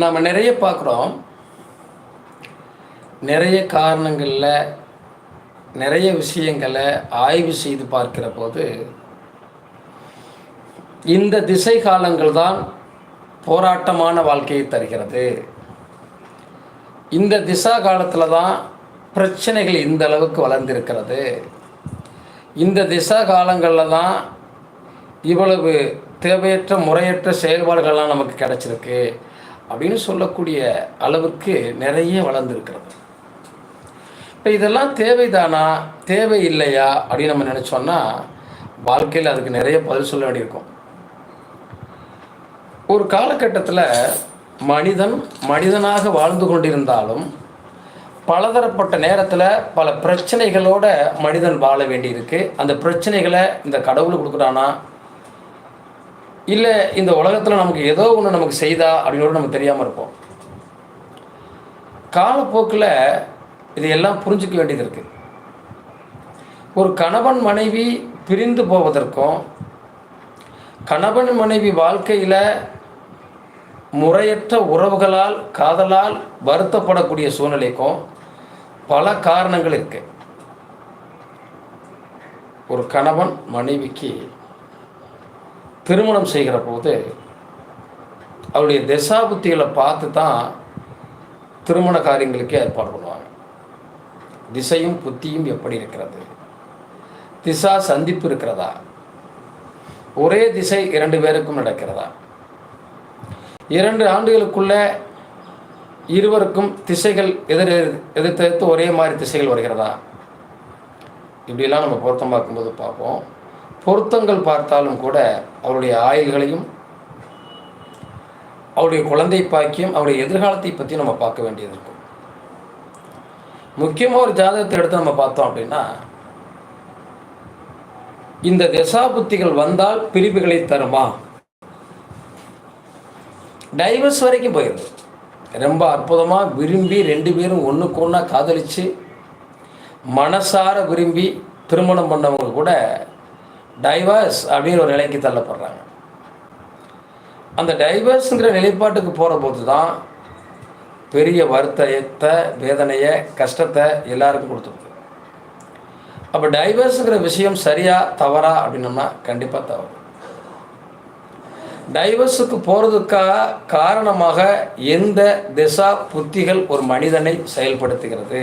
நாம் நிறைய பார்க்குறோம். நிறைய காரணங்களில் நிறைய விஷயங்களை ஆய்வு செய்து பார்க்கிற போது இந்த திசை காலங்கள் தான் போராட்டமான வாழ்க்கையை தருகிறது. இந்த திசா காலத்தில் தான் பிரச்சனைகள் இந்த அளவுக்கு வளர்ந்திருக்கிறது. இந்த திசா காலங்களில் தான் இவ்வளவு தேவையற்ற முறையற்ற செயல்பாடுகள்லாம் நமக்கு கிடச்சிருக்கு. அப்படின்னு சொல்லக்கூடிய அளவிற்கு நிறைய வளர்ந்துருக்கிறது. இப்போ இதெல்லாம் தேவைதானா? தேவை இல்லையா அப்படின்னு நம்ம நினச்சோன்னா வாழ்க்கையில் அதுக்கு நிறைய பதில் சொல்ல வேண்டியிருக்கும். ஒரு காலகட்டத்தில் மனிதன் மனிதனாக வாழ்ந்து கொண்டிருந்தாலும் பலதரப்பட்ட நேரத்தில் பல பிரச்சனைகளோட மனிதன் வாழ வேண்டியிருக்கு. அந்த பிரச்சனைகளை இந்த கடவுள் கொடுக்குறானா? இல்லை இந்த உலகத்தில் நமக்கு ஏதோ ஒன்று நமக்கு செய்தா அப்படின்னு நமக்கு தெரியாமல் இருப்போம். காலப்போக்கில் இதையெல்லாம் புரிஞ்சுக்க வேண்டியது இருக்குது ஒரு கணவன் மனைவி பிரிந்து போவதற்கும் கணவன் மனைவி வாழ்க்கையில் முறையற்ற உறவுகளால் காதலால் வருத்தப்படக்கூடிய சூழ்நிலைக்கும் பல காரணங்கள் இருக்கு. ஒரு கணவன் மனைவிக்கு திருமணம் செய்கிற போது அவருடைய திசாபுத்திகளை பார்த்து தான் திருமண காரியங்களுக்கு ஏற்பாடு பண்ணுவாங்க. திசையும் புத்தியும் எப்படி இருக்கிறது? திசா சந்திப்பு இருக்கிறதா? ஒரே திசை இரண்டு பேருக்கும் நடக்கிறதா? இரண்டு ஆண்டுகளுக்குள்ள இருவருக்கும் திசைகள் எதிர் எதிர்த்து ஒரே மாதிரி திசைகள் வருகிறதா? இப்படிலாம் நம்ம பொருத்தம் பார்க்கும்போது பார்ப்போம். பொருத்தங்கள் பார்த்தாலும் கூட அவருடைய ஆயுள்களையும் அவருடைய குழந்தை பாக்கியம் அவருடைய எதிர்காலத்தை பற்றி நம்ம பார்க்க வேண்டியது இருக்கும். முக்கியமாக ஒரு ஜாதகத்தை எடுத்து நம்ம பார்த்தோம் அப்படின்னா இந்த தசாபுத்திகள் வந்தால் பிரிவுகளை தருமா? டைவர்ஸ் வரைக்கும் போயிடுது ரொம்ப அற்புதமாக விரும்பி ரெண்டு பேரும் ஒன்றுக்கு ஒன்றா காதலித்து மனசார விரும்பி திருமணம் பண்ணவங்க கூட டைவர்ஸ் அப்படின்னு ஒரு நிலைக்கு தள்ளப்படுறாங்க. அந்த டைவர்ஸுங்கிற நிலைப்பாட்டுக்கு போகிற போது தான் பெரிய வருத்தத்தை வேதனையை கஷ்டத்தை எல்லாருக்கும் கொடுத்துருக்கு அப்போ டைவர்ஸுங்கிற விஷயம் சரியா தவறா அப்படின்னோம்னா கண்டிப்பாக தவறு. டைவர்ஸுக்கு போகிறதுக்காக காரணமாக எந்த திசா புத்திகள் ஒரு மனிதனை செயல்படுத்துகிறது?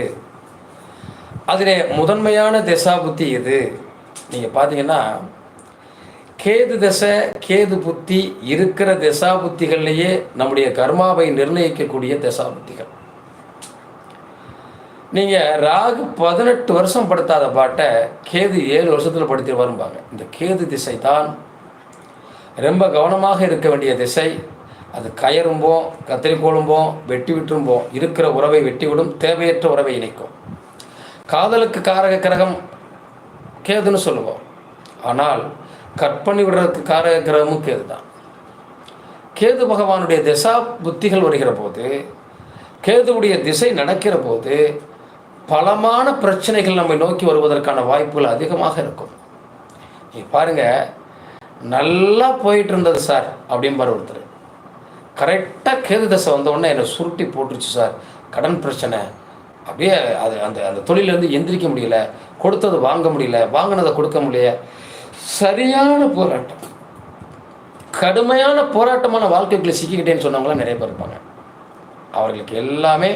அதில் முதன்மையான திசா புத்தி எது? நீங்கள் பார்த்தீங்கன்னா கேது தசை கேது புத்தி இருக்கிற திசா புத்திகள்லேயே நம்முடைய கர்மாவை நிர்ணயிக்கக்கூடிய திசா புத்திகள் நீங்கள் ராகு பதினெட்டு வருஷம் படுத்தாத பாட்டை கேது ஏழு வருஷத்தில் படுத்தி வரும்பாங்க இந்த கேது திசை தான் ரொம்ப கவனமாக இருக்க வேண்டிய திசை. அது கயரும்போம் கத்திரிக்கோளும்போம் வெட்டி விட்டுரும்போம் இருக்கிற உறவை வெட்டிவிடும் தேவையற்ற உறவை இணைக்கும். காதலுக்கு காரக கிரகம் கேதுன்னு சொல்லுவோம். ஆனால் கற்பனை விடுறதுக்கு காரக கிரகமும் கேது தான். கேது பகவானுடைய திசா புத்திகள் வருகிற போது கேதுவுடைய திசை நடக்கிற போது பலமான பிரச்சனைகள் நம்மை நோக்கி வருவதற்கான வாய்ப்புகள் அதிகமாக இருக்கும். நீ பாருங்கள் நல்லா போயிட்டு இருந்தது சார் அப்படிம்பார் ஒருத்தர். கரெக்டாக கேது தசை வந்தவுடனே என்னை சுருட்டி போட்டுருச்சு சார். கடன் பிரச்சனை அப்படியே அது அந்த அந்த தொழிலேருந்து எந்திரிக்க முடியல கொடுத்தது வாங்க முடியல வாங்கினதை கொடுக்க முடியல. சரியான போராட்டம். கடுமையான போராட்டமான வாழ்க்கைக்குள்ளே சிக்கிக்கிட்டேன்னு சொன்னவங்களாம் நிறைய பேர் இருப்பாங்க. அவர்களுக்கு எல்லாமே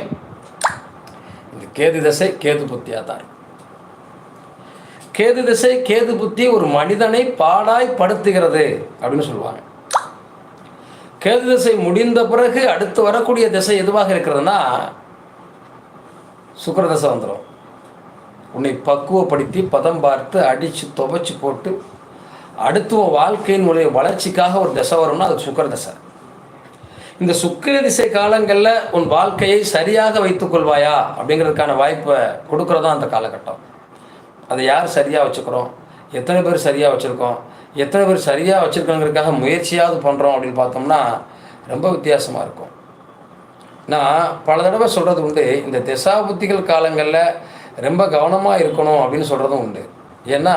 இந்த கேது தசை கேது புத்தியாக தான். கேது திசை கேது புத்தி ஒரு மனிதனை பாடாய் படுத்துகிறது அப்படின்னு சொல்லுவாங்க. கேது திசை முடிந்த பிறகு அடுத்து வரக்கூடிய திசை எதுவாக இருக்கிறதுனா சுக்கரதசை வந்துடும் உன்னை பக்குவப்படுத்தி பதம் பார்த்து அடித்து துவைச்சி போட்டு அடுத்து உன் வாழ்க்கையினுடைய வளர்ச்சிக்காக ஒரு திசை வரும்னா அது சுக்கர தசை இந்த சுக்கிர திசை காலங்களில் உன் வாழ்க்கையை சரியாக வைத்துக்கொள்வாயா அப்படிங்கிறதுக்கான வாய்ப்பை கொடுக்குறதா அந்த காலகட்டம். அதை யார் சரியாக வச்சுக்கிறோம்? எத்தனை பேர் சரியாக வச்சுருக்கோம்? எத்தனை பேர் சரியாக வச்சுருக்கோங்கிறதுக்காக முயற்சியாவது பண்ணுறோம் அப்படின்னு பார்த்தோம்னா ரொம்ப வித்தியாசமாக இருக்கும். நான் பல தடவை சொல்கிறது உண்டு. இந்த திசா புத்திகள் காலங்களில் ரொம்ப கவனமாக இருக்கணும் அப்படின்னு சொல்கிறதும் உண்டு. ஏன்னா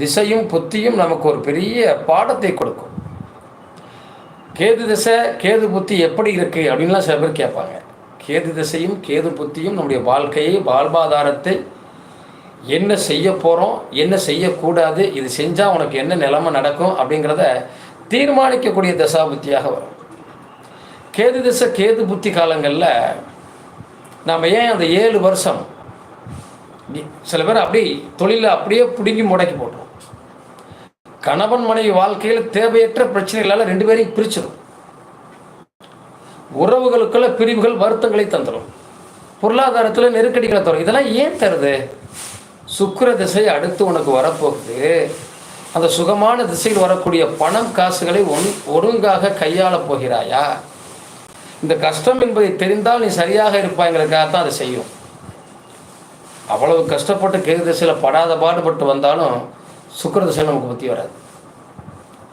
திசையும் புத்தியும் நமக்கு ஒரு பெரிய பாடத்தை கொடுக்கும். கேது திசை கேது புத்தி எப்படி இருக்குது அப்படின்லாம் சில பேர் கேட்பாங்க. கேது திசையும் கேது புத்தியும் நம்முடைய வாழ்க்கையை வாழ்வாதாரத்தை என்ன செய்ய போகிறோம் என்ன செய்யக்கூடாது இது செஞ்சால் உனக்கு என்ன நிலைமை நடக்கும் அப்படிங்கிறத தீர்மானிக்கக்கூடிய தசாபுத்தியாக வரும். கேது திசை கேது புத்தி காலங்களில் நாம் ஏன் அந்த ஏழு வருஷம் சில பேர் அப்படி தொழிலை அப்படியே பிடுங்கி முடக்கி போட்டுரும். கணவன் மனைவி வாழ்க்கையில் தேவையற்ற பிரச்சனைகளால் ரெண்டு பேரையும் பிரிச்சிடும் உறவுகளுக்குள்ள பிரிவுகள் வருத்தங்களை தந்துடும் பொருளாதாரத்தில் நெருக்கடிகளை தரும். இதெல்லாம் ஏன் தருது? சுக்கிர திசை அடுத்து உனக்கு வரப்போகுது. அந்த சுகமான திசையில் வரக்கூடிய பணம் காசுகளை ஒன் ஒழுங்காக கையாளப் போகிறாயா? இந்த கஷ்டம் என்பதை தெரிந்தால் நீ சரியாக இருப்பாய்ங்கிறதுக்காக தான் அதை செய்யும். அவ்வளவு கஷ்டப்பட்டு கேது திசையில் படாத பாடுபட்டு வந்தாலும் சுக்கிர திசையில் நமக்கு புத்தி வராது.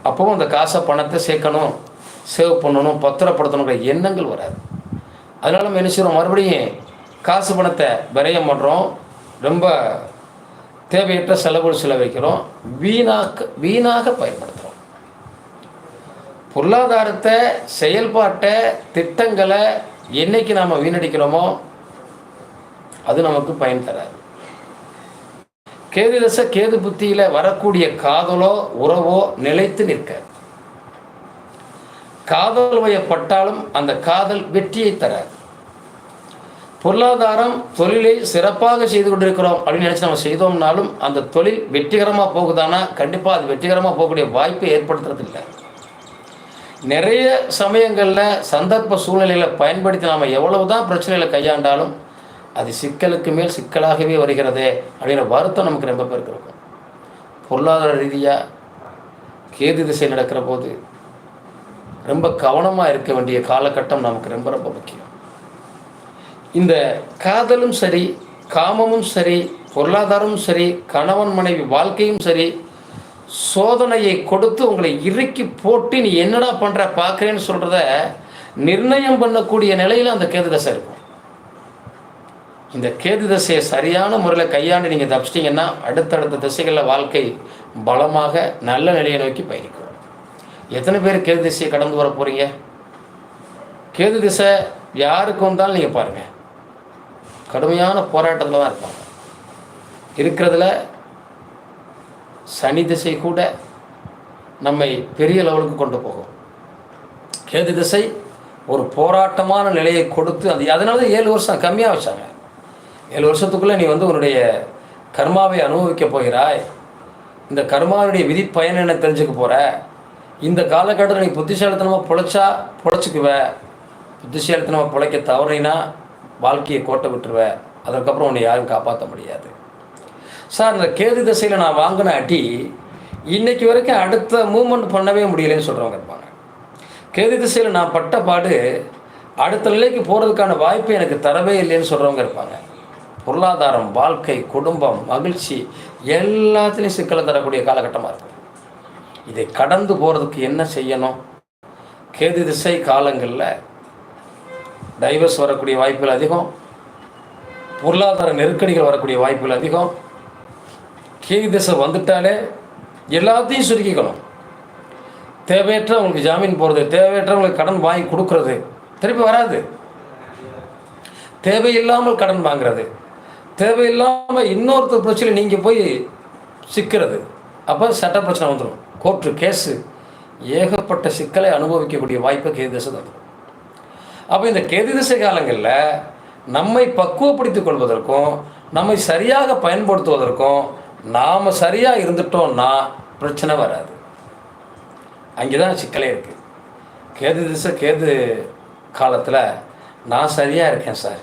அப்பவும் அந்த காசை பணத்தை சேர்க்கணும் சேவ் பண்ணணும் பத்திரப்படுத்தணுங்கிற எண்ணங்கள் வராது. அதனால நம்ம என்ன செய்கிறோம் மறுபடியும் காசு பணத்தை விரயம் பண்ணுறோம் ரொம்ப தேவையற்ற செலவுகள் செலவழிக்கிறோம் வீணாக்க வீணாக பயன்படுத்துகிறோம் பொருளாதாரத்தை செயல்பாட்டை திட்டங்களை என்னைக்கு நாம் வீணடிக்கிறோமோ அது நமக்கு பயன் தராது. கேது தசை கேது புத்தியில் வரக்கூடிய காதலோ உறவோ நிலைத்து நிற்க காதல் வயப்பட்டாலும் அந்த காதல் வெற்றியை தராது. பொருளாதாரம் தொழிலை சிறப்பாக செய்து கொண்டிருக்கிறோம் அப்படின்னு நினச்சி நம்ம செய்தோம்னாலும் அந்த தொழில் வெற்றிகரமாக போகுதானா? கண்டிப்பாக அது வெற்றிகரமாக போகக்கூடிய வாய்ப்பை ஏற்படுத்துறது இல்லை நிறைய சமயங்களில் சந்தர்ப்ப சூழ்நிலையில் பயன்படுத்தி நாம் எவ்வளவு தான் பிரச்சனைகளை கையாண்டாலும் அது சிக்கலுக்கு மேல் சிக்கலாகவே வருகிறதே அப்படிங்கிற வருத்தம் நமக்கு ரொம்ப பேருக்கு இருக்கும். பொருளாதார ரீதியாக கேது திசை நடக்கிற போது ரொம்ப கவனமாக இருக்க வேண்டிய காலகட்டம் நமக்கு ரொம்ப ரொம்ப முக்கியம். இந்த காதலும் சரி காமமும் சரி பொருளாதாரமும் சரி கணவன் மனைவி வாழ்க்கையும் சரி சோதனையை கொடுத்து உங்களை இறுக்கி போட்டு நீ என்னடா பண்ணுற பார்க்குறேன்னு சொல்கிறத நிர்ணயம் பண்ணக்கூடிய நிலையில் அந்த கேது தசை இருக்கும். இந்த கேது தசையை சரியான முறையில் கையாண்டு நீங்கள் தப்பிச்சிட்டிங்கன்னா அடுத்தடுத்த திசைகளில் வாழ்க்கை பலமாக நல்ல நிலையை நோக்கி பயணிக்கும். எத்தனை பேர் கேது திசையை கடந்து வர போகிறீங்க கேது திசை யாருக்கு வந்தாலும் நீங்கள் பாருங்கள் கடுமையான போராட்டத்தில் தான் இருப்பாங்க. இருக்கிறதுல சனி திசை கூட நம்மை பெரிய லெவலுக்கு கொண்டு போகும். கேது திசை ஒரு போராட்டமான நிலையை கொடுத்து அது அதனால தான் ஏழு வருஷம் கம்மியாக வச்சாங்க. ஏழு வருஷத்துக்குள்ளே நீ வந்து உன்னுடைய கர்மாவை அனுபவிக்க போகிறாய். இந்த கர்மாவினுடைய விதி பயன் என்ன தெரிஞ்சுக்க போகிற இந்த காலகட்டத்தில் நீ புத்திசாலித்தனமாக பிழைச்சா பிழைச்சிக்குவ. புத்திசாலித்தனமாக பிழைக்க தவறினா வாழ்க்கையை கோட்டை விட்டுருவ. அதற்கப்புறம் உன்னை யாரும் காப்பாற்ற முடியாது. சார் இந்த கேது திசையில் நான் வாங்கின அடி இன்னைக்கு வரைக்கும் அடுத்த மூமெண்ட் பண்ணவே முடியலன்னு சொல்கிறவங்க இருப்பாங்க. கேது திசையில் நான் பட்ட பாடு அடுத்த நிலைக்கு போகிறதுக்கான வாய்ப்பு எனக்கு தரவே இல்லைன்னு சொல்கிறவங்க இருப்பாங்க. பொருளாதாரம் வாழ்க்கை குடும்பம் மகிழ்ச்சி எல்லாத்துலேயும் சிக்கலை தரக்கூடிய காலகட்டமாக இருக்கும். இதை கடந்து போகிறதுக்கு என்ன செய்யணும்? கேது திசை காலங்களில் டைவர்ஸ் வரக்கூடிய வாய்ப்புகள் அதிகம். பொருளாதார நெருக்கடிகள் வரக்கூடிய வாய்ப்புகள் அதிகம். கேது திசை வந்துட்டாலே எல்லாத்தையும் சுருக்கிக்கணும். தேவையற்றவங்களுக்கு ஜாமீன் போகிறது தேவையற்றவங்களுக்கு கடன் வாங்கி கொடுக்கறது திருப்பி வராது. தேவையில்லாமல் கடன் வாங்குறது தேவையில்லாமல் இன்னொருத்தர் பிரச்சனை நீங்கள் போய் சிக்கிறது அப்போ சட்ட பிரச்சனை வந்துடும் கோர்ட்டு கேஸு ஏகப்பட்ட சிக்கலை அனுபவிக்கக்கூடிய வாய்ப்பை கேது திசை தரும். அப்போ இந்த கேது திசை காலங்களில் நம்மை பக்குவப்படுத்திக் கொள்வதற்கும் நம்மை சரியாக பயன்படுத்துவதற்கும் நாம் சரியாக இருந்துட்டோம்னா பிரச்சனை வராது. அங்கே தான் சிக்கலே இருக்குது கேது திசை கேது காலத்தில் நான் சரியாக இருக்கேன் சார்.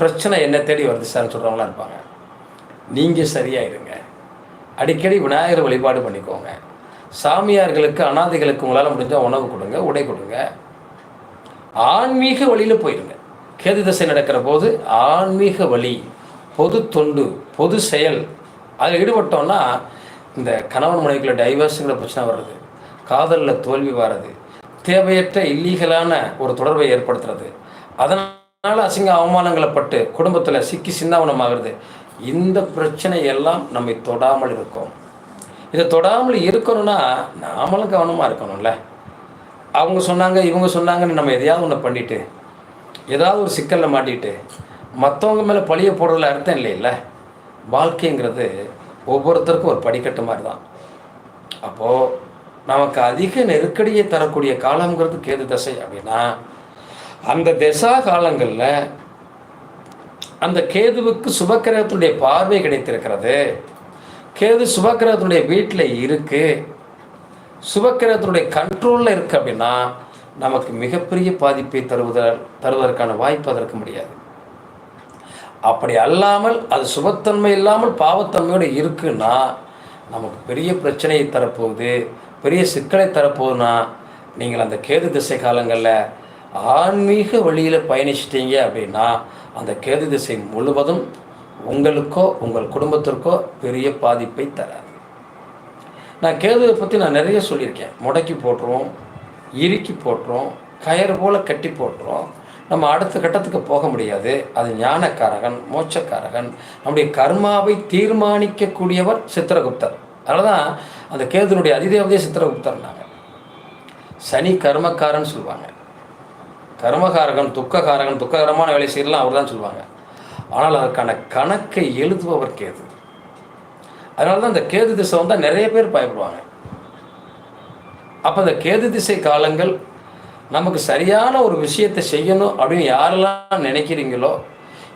பிரச்சனை என்ன தேடி வருது சார் சொல்கிறவங்களாம் இருப்பாங்க. நீங்கள் சரியாக இருங்க. அடிக்கடி விநாயகர் வழிபாடு பண்ணிக்கோங்க. சாமியார்களுக்கு அனாதைகளுக்கு உங்களால் முடிஞ்சால் உணவு கொடுங்க உடை கொடுங்க. ஆன்மீக வழியில் போயிடுங்க கேது திசை நடக்கிற போது ஆன்மீக வழி பொது தொண்டு பொது செயல் அதில் ஈடுபட்டோம்னா இந்த கணவன் மனைவிக்குள்ள டைவர்ஸுங்கிற பிரச்சனை வர்றது காதலில் தோல்வி வர்றது தேவையற்ற இல்லீகலான ஒரு தொடர்பை ஏற்படுத்துறது. அதனால் அசிங்க அவமானங்களை பட்டு குடும்பத்தில் சிக்கி சிந்தாவனமாகிறது இந்த பிரச்சனை எல்லாம் நம்மை தொடாமல் இருக்கும். இதை தொடாமல் இருக்கணும்னா நாமளும் கவனமாக இருக்கணும்ல. அவங்க சொன்னாங்க இவங்க சொன்னாங்கன்னு நம்ம எதையாவது ஒன்று பண்ணிட்டு ஏதாவது ஒரு சிக்கலில் மாட்டிட்டு மற்றவங்க மேலே பழிய போடுறதுல அர்த்தம் இல்லைல்ல? வாழ்க்கைங்கிறது ஒவ்வொருத்தருக்கும் ஒரு படிக்கட்டு மாதிரி தான் அப்போது நமக்கு அதிக நெருக்கடியை தரக்கூடிய காலங்கிறது கேது தசை அப்படின்னா அந்த திசா காலங்களில் அந்த கேதுவுக்கு சுபக்கிரகத்தினுடைய பார்வை கிடைத்திருக்கிறது. கேது சுபக்கிரகத்தினுடைய வீட்டில் இருக்குது சுபக்கிரகத்தினுடைய கண்ட்ரோலில் இருக்குது அப்படின்னா நமக்கு மிகப்பெரிய பாதிப்பை தருவத தருவதற்கான வாய்ப்பு அதற்கு முடியாது. அப்படி அல்லாமல் அது சுபத்தன்மை இல்லாமல் பாவத்தன்மையோடு இருக்குன்னா நமக்கு பெரிய பிரச்சனையை தரப்போகுது பெரிய சிக்கலை தரப்போகுதுன்னா நீங்கள் அந்த கேது திசை காலங்களில் ஆன்மீக வழியில் பயணிச்சிட்டீங்க அப்படின்னா அந்த கேது திசை முழுவதும் உங்களுக்கோ உங்கள் குடும்பத்திற்கோ பெரிய பாதிப்பை தராது. நான் கேதுவை பற்றி நான் நிறைய சொல்லியிருக்கேன். முடக்கி போட்டுருவோம் இறுக்கி போட்டுரும் கயிறு போல் கட்டி போட்டுரும். நம்ம அடுத்த கட்டத்துக்கு போக முடியாது. அது ஞானக்காரகன் மோட்சக்காரகன். நம்முடைய கர்மாவை தீர்மானிக்கக்கூடியவர் சித்திரகுப்தர். அதனால தான் அந்த கேதுனுடைய அதிதேவதையே சித்திரகுப்தர்னாங்க. சனி கர்மக்காரன் சொல்லுவாங்க. கர்மகாரகன் துக்ககாரகன் துக்ககரமான வேலை செய்யலாம் அவர் தான் சொல்லுவாங்க. ஆனால் அதற்கான கணக்கை எழுதுபவர் கேது. அதனால தான் இந்த கேது திசை வந்தால் நிறைய பேர் பயப்படுவாங்க. அப்போ இந்த கேது திசை காலங்கள் நமக்கு சரியான ஒரு விஷயத்தை செய்யணும் அப்படின்னு யாரெல்லாம் நினைக்கிறீங்களோ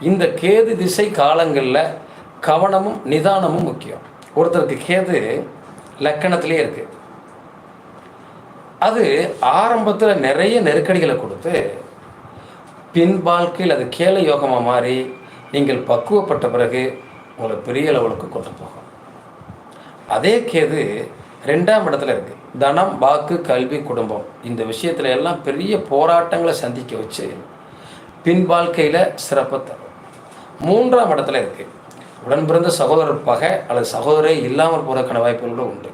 இந்த கேது திசை காலங்களில் கவனமும் நிதானமும் முக்கியம். ஒருத்தருக்கு கேது லக்கணத்திலே இருக்குது அது ஆரம்பத்தில் நிறைய நெருக்கடிகளை கொடுத்து பின் வாழ்க்கையில் அது கேள யோகமாக மாறி நீங்கள் பக்குவப்பட்ட பிறகு உங்களை பெரிய லெவலுக்கு கொண்டு போகும். அதே கேது ரெண்டாம் இடத்துல இருக்குது தனம் வாக்கு கல்வி குடும்பம். இந்த விஷயத்துல எல்லாம் பெரிய போராட்டங்களை சந்திக்க வச்சு பின் வாழ்க்கையில் சிறப்பை தரும். மூன்றாம் இடத்துல இருக்குது உடன் பிறந்த சகோதரர் பகை அல்லது சகோதரே இல்லாமல் போகிறதுக்கான வாய்ப்புகளும் உண்டு.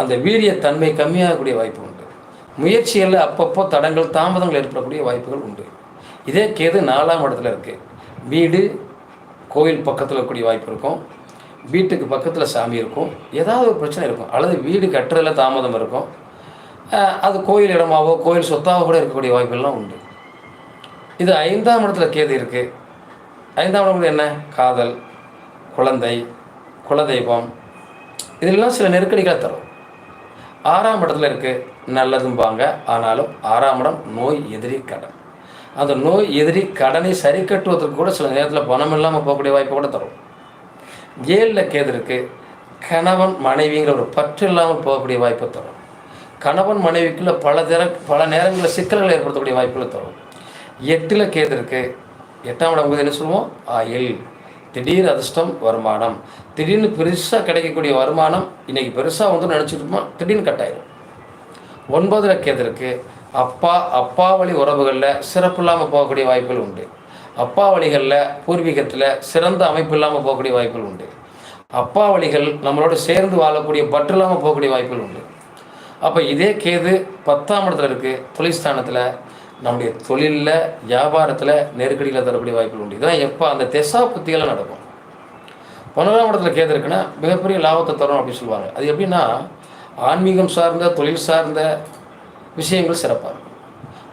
அந்த வீரியத்தன்மை கம்மியாகக்கூடிய வாய்ப்பு உண்டு. முயற்சிகளில் அப்பப்போ தடங்கள் தாமதங்கள் ஏற்படக்கூடிய வாய்ப்புகள் உண்டு. இதே கேது நாலாம் இடத்துல இருக்குது வீடு கோயில் பக்கத்தில் இருக்கக்கூடிய வாய்ப்பு இருக்கும். வீட்டுக்கு பக்கத்தில் சாமி இருக்கும். ஏதாவது ஒரு பிரச்சனை இருக்கும். அல்லது வீடு கட்டுறதுல தாமதம் இருக்கும். அது கோயில் இடமாவோ கோயில் சொத்தாவோ கூட இருக்கக்கூடிய வாய்ப்புகள்லாம் உண்டு. இது ஐந்தாம் இடத்துல கேது இருக்குது ஐந்தாம் இடம் என்ன? காதல் குழந்தை குலதெய்வம். இதெல்லாம் சில நெருக்கடிகளை தரும். ஆறாம் இடத்துல இருக்குது நல்லதும்பாங்க ஆனாலும் ஆறாம் இடம் நோய் எதிரி கடன். அந்த நோய் எதிரி கடனை சரி கட்டுவதற்கு கூட சில நேரத்தில் பணம் இல்லாமல் போகக்கூடிய வாய்ப்பு கூட தரும். ஏழில் கேது இருக்குது கணவன் மனைவிங்கிற ஒரு பற்று இல்லாமல் போகக்கூடிய வாய்ப்பை தரும். கணவன் மனைவிக்குள்ளே பல திற பல நேரங்களில் சிக்கல்களை ஏற்படுத்தக்கூடிய வாய்ப்புகளை தரும். எட்டில் கேது இருக்குது எட்டாம் இடம் என்ன சொல்லுவோம்? ஆயில் திடீர் அதிர்ஷ்டம் வருமானம். திடீர்னு பெருசாக கிடைக்கக்கூடிய வருமானம் இன்றைக்கி பெருசாக வந்து நினச்சிருப்போமா திடீர்னு கட்டாயிடும் ஒன்பதில் கேது இருக்குது அப்பா அப்பா வழி உறவுகளில் சிறப்பு இல்லாமல் போகக்கூடிய வாய்ப்புகள் உண்டு. அப்பா வழிகளில் பூர்வீகத்தில் சிறந்த அமைப்பு இல்லாமல் போகக்கூடிய வாய்ப்புகள் உண்டு. அப்பா வழிகள் நம்மளோட சேர்ந்து வாழக்கூடிய பற்று இல்லாமல் போகக்கூடிய வாய்ப்புகள் உண்டு. அப்போ இதே கேது பத்தாம் இடத்துல இருக்குது தொழில்ஸ்தானத்தில் நம்முடைய தொழிலில் வியாபாரத்தில் நெருக்கடியில் தரக்கூடிய வாய்ப்புகள் உண்டு. இதெல்லாம் எப்போ அந்த தெசா புத்திகளாக நடக்கும். பன்னெண்டாம் இடத்துல கேது இருக்குன்னா மிகப்பெரிய லாபத்தை தரும் அப்படின்னு சொல்லுவாங்க. அது எப்படின்னா ஆன்மீகம் சார்ந்த தொழில் சார்ந்த விஷயங்கள் சிறப்பாக இருக்கும்.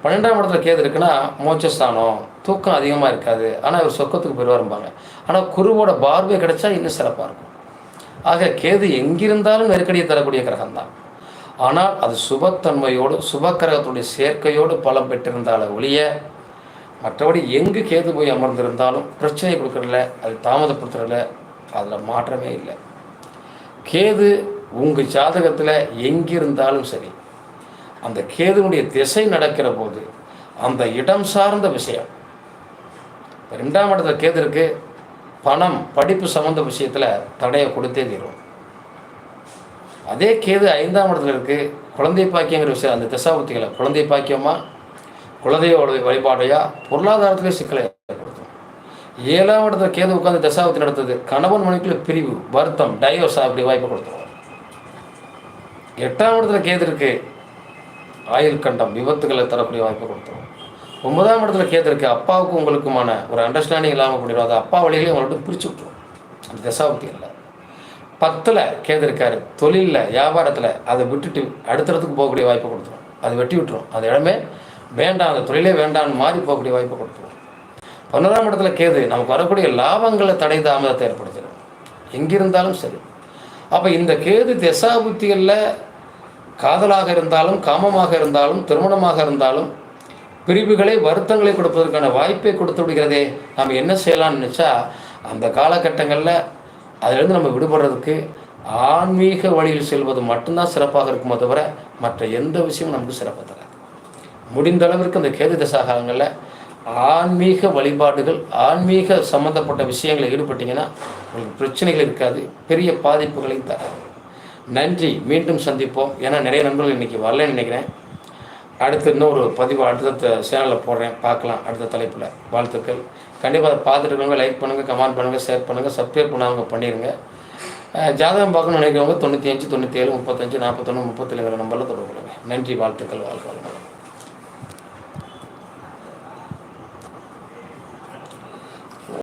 பன்னெண்டாம் இடத்துல கேது இருக்குன்னா மோட்சஸ்தானம். தூக்கம் அதிகமாக இருக்காது. ஆனால் இவர் சொக்கத்துக்கு போயிடுவாரும்பாங்க ஆனால் குருவோட பார்வை கிடைச்சா இன்னும் சிறப்பாக இருக்கும். ஆக கேது எங்கிருந்தாலும் நெருக்கடியை தரக்கூடிய கிரகம் தான் ஆனால் அது சுபத்தன்மையோடு சுபக்கிரகத்துடைய சேர்க்கையோடு பலம் பெற்றிருந்தால ஒழிய மற்றபடி எங்கு கேது போய் அமர்ந்திருந்தாலும் பிரச்சனை கொடுக்குறதில்ல அது தாமதப்படுத்துறதில்ல அதில் மாற்றமே இல்லை. கேது உங்கள் ஜாதகத்தில் எங்கிருந்தாலும் சரி அந்த கேதுனுடைய திசை நடக்கிற போது அந்த இடம் சார்ந்த விஷயம். ரெண்டாம் இடத்துல கேது இருக்கு பணம் படிப்பு சம்மந்த விஷயத்தில் தடையை கொடுத்தே தீரும். அதே கேது ஐந்தாம் இடத்துல இருக்கு குழந்தை பாக்கியங்கிற விஷயம் அந்த திசாபுத்திகளை குழந்தை பாக்கியமா குழந்தையோட வழிபாடையா பொருளாதாரத்திலே சிக்கலை ஏற்படுத்தும். ஏழாம் இடத்துல கேது உட்காந்து தசாபத்தி நடத்துது கணவன் மனைவிக்குள்ள பிரிவு வருத்தம் டைவர்ஸ் அப்படி வாய்ப்பு கொடுத்துருவோம் எட்டாம் இடத்துல கேது இருக்கு ஆயுள் கண்டம் விபத்துகளை தரக்கூடிய வாய்ப்பை கொடுத்துரும். ஒன்பதாம் இடத்துல கேது அப்பாவுக்கும் உங்களுக்குமான ஒரு அண்டர்ஸ்டாண்டிங் இல்லாமல் பண்ணிடும் அது அப்பா வழியிலே உங்கள்ட்ட பிரிச்சு விட்ருவோம் அந்த தசாபுத்தி இல்லை பத்தில் கேது தொழிலில் வியாபாரத்தில் அதை விட்டுட்டு அடுத்த இடத்துக்கு போகக்கூடிய வாய்ப்பை கொடுத்துரும். அது வெட்டி விட்டுரும். அந்த இடமே வேண்டாம் அந்த தொழிலே வேண்டாம்னு மாறி போகக்கூடிய வாய்ப்பை கொடுத்துரும். பன்னெண்டாம் இடத்துல கேது நமக்கு வரக்கூடிய லாபங்களை தடை தாமதத்தை ஏற்படுத்திடும் எங்கிருந்தாலும் சரி. அப்போ இந்த கேது தசாபுத்திகளில் காதலாக இருந்தாலும் காமமாக இருந்தாலும் திருமணமாக இருந்தாலும் பிரிவுகளை வருத்தங்களை கொடுப்பதற்கான வாய்ப்பை கொடுத்து விடுகிறதே நாம் என்ன செய்யலாம்னு நினச்சா அந்த காலகட்டங்களில் அதிலிருந்து நம்ம விடுபடுறதுக்கு ஆன்மீக வழியில் செல்வது மட்டும்தான் சிறப்பாக இருக்குமோ தவிர மற்ற எந்த விஷயமும் நமக்கு சிறப்பாக தராது. முடிந்த அளவிற்கு அந்த கேது தசாகாலங்களில் ஆன்மீக வழிபாடுகள் ஆன்மீக சம்மந்தப்பட்ட விஷயங்களில் ஈடுபட்டிங்கன்னா உங்களுக்கு பிரச்சனைகள் இருக்காது பெரிய பாதிப்புகளையும் தராது. நன்றி. மீண்டும் சந்திப்போம். ஏன்னா நிறைய நண்பர்கள் இன்றைக்கி வரலன்னு நினைக்கிறேன். அடுத்து இன்னொரு பதிவு அடுத்த சேனலில் போடுறேன். பார்க்கலாம். அடுத்த தலைப்பில். வாழ்த்துக்கள். கண்டிப்பாக அதை பார்த்துட்டு இருக்கவங்க லைக் பண்ணுங்கள் கமெண்ட் பண்ணுங்கள் ஷேர் பண்ணுங்கள் சப்ஸ்கிரைப் பண்ணாதவங்க பண்ணிடுங்க ஜாதகம் பார்க்கணும்னு நினைக்கிறவங்க தொண்ணூற்றி அஞ்சு தொண்ணூற்றி ஏழு முப்பத்தஞ்சு நாற்பத்தொன்று முப்பத்தேழு நம்பரில் தொடர்பு கொள்ளுங்கள் நன்றி வாழ்த்துக்கள் வாழ்க்கை